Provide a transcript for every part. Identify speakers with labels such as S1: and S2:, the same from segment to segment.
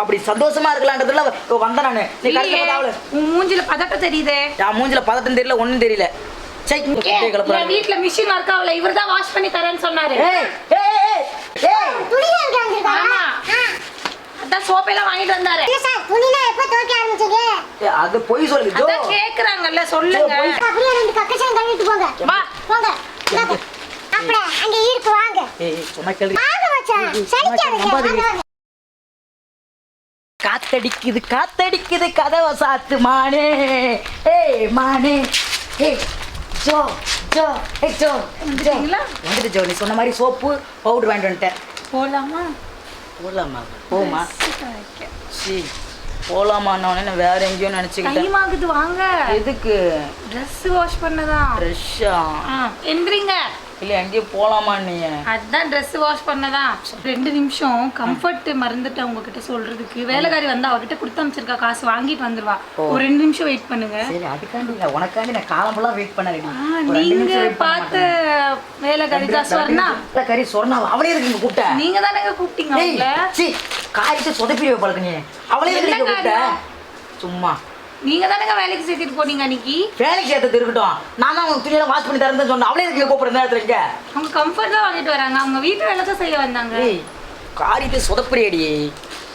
S1: நம்ம அப்படி சந்தோஷமா இருக்கலான்றதுல வந்தேன் நானு நீ அவளு
S2: உன் மூஞ்சில பதட்டம் தெரியுதே
S1: என் மூஞ்சில பதட்டம் தெரியல ஒண்ணும் தெரியல
S2: வீட்ல மிஷின் ஒர்க் ஆகல இவர்தான் வாஷ் பண்ணி தரேன்னு சொன்னாரு. அதான் சோப்பெல்லாம் வாங்கிட்டு வந்தாரு
S3: இல்ல சார், துணிலாம் எப்ப துவைக்க ஆரம்பிச்சீங்க?
S1: ஏய், அது பொய் ஜோ
S2: அதான் கேக்குறாங்கல்ல சொல்லுங்க
S1: போய்.
S3: அப்படியே ரெண்டு கக்கச்சாயம் கழுவிட்டு போங்க.
S2: வா
S3: போங்க. இந்தாங்க. அப்படியே, அங்க இருக்கு, வாங்க.
S1: ஏய் ஏய், சொன்னா கேளு
S3: வாங்க மச்சான். சலிக்காதீங்க,
S1: நம்பாதீங்க.
S3: வாங்க, வாங்க.
S1: காத்தடிக்குது காத்தடிக்குது கதவை சாத்து மானே. ஏய் மானே. ஏய் ஜோ ஜோ ஏய் ஜோ ஜோ? வந்துட்டு ஜோ நீ சொன்ன மாதிரி சோப்பு பவுடர் வாங்கிட்டு வந்துட்டேன்.
S2: போலாமா?
S1: போகலாமா போமா.
S2: டைம்
S1: சி போகலாமான்னு வேற எங்கேயோ நினச்சிக்கிட்டேன்
S2: ஆகுது வாங்க.
S1: எதுக்கு?
S2: Dress வாஷ் பண்ணதான்.
S1: ஃப்ரெஷ்ஷா
S2: எந்திரிங்க.
S1: இல்லை எங்கேயும் போகலாமா நீ?
S2: அதான் Dress வாஷ் பண்ணதான் ரெண்டு நிமிஷம் கம்ஃபர்ட் மறந்துட்டு உங்ககிட்ட சொல்றதுக்கு. வேலைக்காரி வந்து அவகிட்ட கொடுத்து அமைச்சிருக்கா காசு வாங்கிட்டு வந்துருவா. ஒரு ரெண்டு நிமிஷம் வெயிட் பண்ணுங்க.
S1: சரி அதுக்காண்டி இல்லை உனக்காண்டி நான் காலம் ஃபுல்லாக வெயிட் பண்ண ரெடி
S2: நீங்க பார்த்த வேலைக்காரி தான் ஸ்வர்ணா
S1: கறி சொன்னா அவளே இருக்கு கூப்பிட்ட?
S2: நீங்க தானங்க கூப்பிட்டீங்க அவங்கள
S1: சீ, காய்ச்சி சொதப்பி பழக்க நீ. அவளே இருக்கு கூப்பிட்ட? சும்மா.
S2: நீங்க தானங்க வேலைக்கு சேர்த்துட்டு போனீங்க அன்னைக்கு?
S1: வேலைக்கு சேர்த்தது இருக்கட்டும். நான் தான் உனக்கு துணியெல்லாம் வாஷ் பண்ணி தரேன்னு சொன்னேன். அவளே இருக்கு கூப்பிடுற நேரத்துல இங்க?
S2: அவங்க கம்ஃபர்ட் தான் வாங்கிட்டு வராங்க. அவங்க வீட்டு வேலை தான் செய்ய வந்தாங்க.
S1: காரியத்தை சொதப்புறியடி.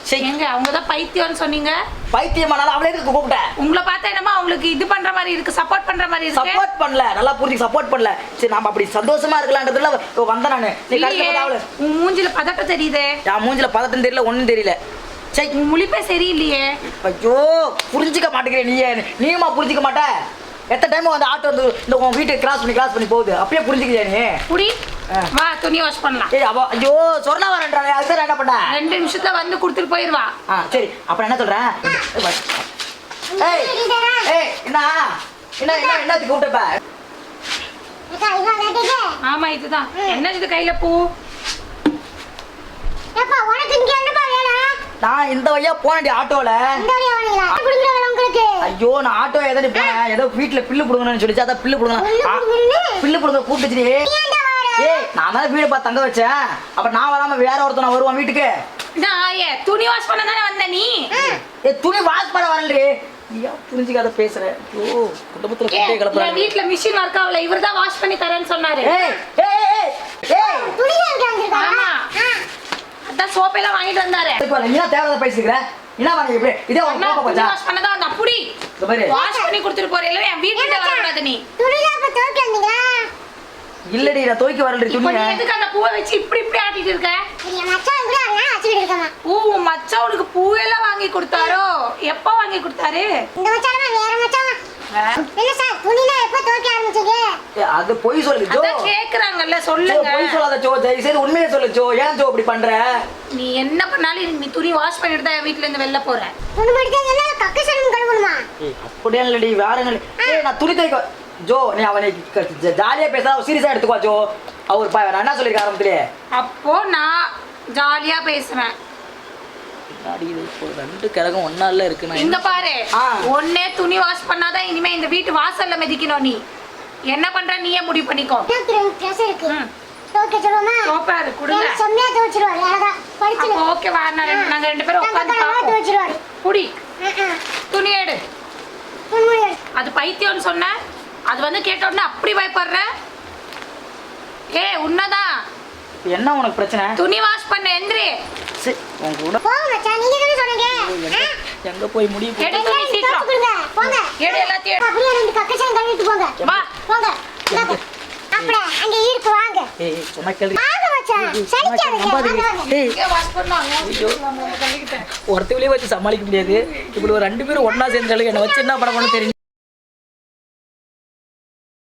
S1: சரி.
S2: எங்க அவங்க தான் பைத்தியம்னு சொன்னீங்க?
S1: பைத்தியமானாலும் அவளே இருக்கு கூப்பிட்ட?
S2: உங்களை பார்த்தா என்னமா அவங்களுக்கு இது பண்ற மாதிரி இருக்கு சப்போர்ட் பண்ற மாதிரி இருக்கு.
S1: சப்போர்ட் பண்ணல. நல்லா புரிஞ்சு சப்போர்ட் பண்ணல. சரி நம்ம அப்படி சந்தோஷமா இருக்கலான்றதுல வந்தேன் நானு. நீ
S2: உன் மூஞ்சில பதட்டம் தெரியுதே.
S1: என் மூஞ்சில பதட்டம் தெரியல ஒண்ணும் தெரியல. சரி
S2: உன் முழிப்பே சரியில்லையே.
S1: ஐயோ புரிஞ்சுக்க மாட்டேங்கிற நீ நீயுமா புரிஞ்சுக்க மாட்ட? எத்தனை டைம் வந்து ஆட்டோ வந்து இந்த உன் வீட்டுக்கு கிராஸ் பண்ணி கிராஸ் பண்ணி போகுது? அப்படியே புரிஞ்சுக்கிறியா நீ?
S2: புடி. வா துணி வாஷ் பண்ணலாம்.
S1: ஏய் அவ ஐயோ சொன்னா வரேன்றானே. அதுதான் என்ன பண்ண
S2: ரெண்டு நிமிஷத்துல வந்து கொடுத்துட்டு போயிருவா.
S1: ஆ சரி. அப்புறம் என்ன சொல்றேன்? ஏய் ஏய் என்ன? என்ன என்ன என்னத்துக்கு கூப்பிட்டப்ப.
S2: ஆமா இதுதான். என்ன இது கையில பூ?
S1: நான் இந்த வழியா போனேன்டி ஆட்டோல.
S3: இந்த வழியா வரீங்களா? குடுக்குற வேலை உங்களுக்கு.
S1: ஐயோ நான் ஆட்டோ எதாடி போனேன் ஏதோ வீட்டுல பில்லு புடுங்கணும்னு சொல்லிச்சு. அதான் பில்லு
S3: புடுங்கணும்னு?
S1: பில்லு புடுங்க கூப்பிட்டுச்சு? ஏய் நான் தான் வீடு பார்த்து தங்க வச்சேன். அப்ப நான் வராம வேற ஒருத்தன் வருவான் வீட்டுக்கு.
S2: நான் துணி வாஷ் பண்ண தானே வந்த நீ?
S1: ஏ துணி வாஷ் பண்ண வரலடி. ஏன் புரிஞ்சுக்காத பேசுற. ஐயோ குடும்பத்துல
S2: ஏ,
S1: குட்டையை கிளப்புறாங்க.
S2: வீட்ல மிஷின் ஒர்க் ஆகல. இவர் தான் வாஷ் பண்ணி தரேன்னு சொன்னாரு.
S1: ஏய் ஏய் ஏய்
S3: துணிதான் எடுக்க வந்திருக்காங்க.
S2: அதான் சோப்பெல்லாம் வாங்கிட்டு வந்தாரு.
S1: அதுக்கு வரல. நீ தான் தேவையாத பேசிக்கிற என்ன பண்ணி இப்படி. இதே ஒரு போச்சா
S2: வாஷ் புடி. வாஷ் பண்ணி கொடுத்துட்டு என் வீட்டுல வரக்கூடாது நீ.
S3: துணிலாம் இப்ப துவைக்க வந்தீங்களா?
S1: இல்லடி நான் துவைக்க
S2: இப்ப நீ
S1: துணியை
S2: எதுக்கு அந்த பூவை வச்சு இப்படி இப்படி ஆட்டிட்டு இருக்க?
S3: என் மச்சான் கூட
S2: மச்சான் உனக்கு பூவெல்லாம் வாங்கி கொடுத்தாரோ? எப்ப வாங்கி கொடுத்தாரு?
S3: இந்த மச்சானா வேற மச்சானா? என்ன சார், துணிலாம் எப்ப துவைக்க ஆரம்பிச்சீங்க?
S1: ஏய், அது பொய் சொல்லுது ஜோ.
S2: அதான் கேக்குறாங்கல்ல
S1: ஜோ,
S2: சொல்லுங்க
S1: பொய் சொல்லாத ஜோ. தயவு செய்து உண்மையை சொல்லு ஜோ. ஏன் ஜோ இப்படி பண்ற?
S2: நீ என்ன பண்ணாலும் நீ துணி வாஷ் பண்ணிட்டு தான் என் வீட்ல இருந்து வெளில போற.
S3: துணி மட்டும் இல்ல, கக்கு சடங்கு கழுவணுமா?
S1: ஏய் அப்படியே இல்லடி வேற என்ன ஏய் நான் துணி துவைக்க ஜோ நீ அவனை ஜாலியா பேசாத சீரியஸா எடுத்துக்கோ ஜோ. அவர் நான் என்ன சொல்லிருக்க ஆரம்பத்திலே
S2: அப்போ நான் ஜாலியா பேசுவேன்.
S1: முன்னாடி இது இப்போ ரெண்டு கிழக்கும் ஒன்னா இல்ல இருக்கு நான்
S2: இங்க பாரு.
S1: ஆ.
S2: ஒன்னே துணி வாஷ் பண்ணாதான் இனிமே இந்த வீட்டு வாசல்ல மிதிக்கணும் நீ. என்ன பண்ற? நீயே முடிவு பண்ணிக்கோ. ஓகேவா நாங்க ரெண்டு பேரும் உட்காந்து. புடி. துணி எடு. அது பைத்தியம்னு சொன்ன. அது வந்து கேட்ட உடனே அப்படி பயப்படுற? ஏ உன்னதான்.
S1: என்ன உனக்கு பிரச்சனை?
S2: துணி வாஷ் பண்ண எந்திரி.
S1: சரி உன் கூட? எங்க போய் முடிவு ஒருத்தவிலே வச்சு சமாளிக்க முடியாது. இப்படி ஒரு ரெண்டு பேரும் ஒண்ணா சேர்ந்தாலும் என்னை வச்சு என்ன பண்ண தெரியும்.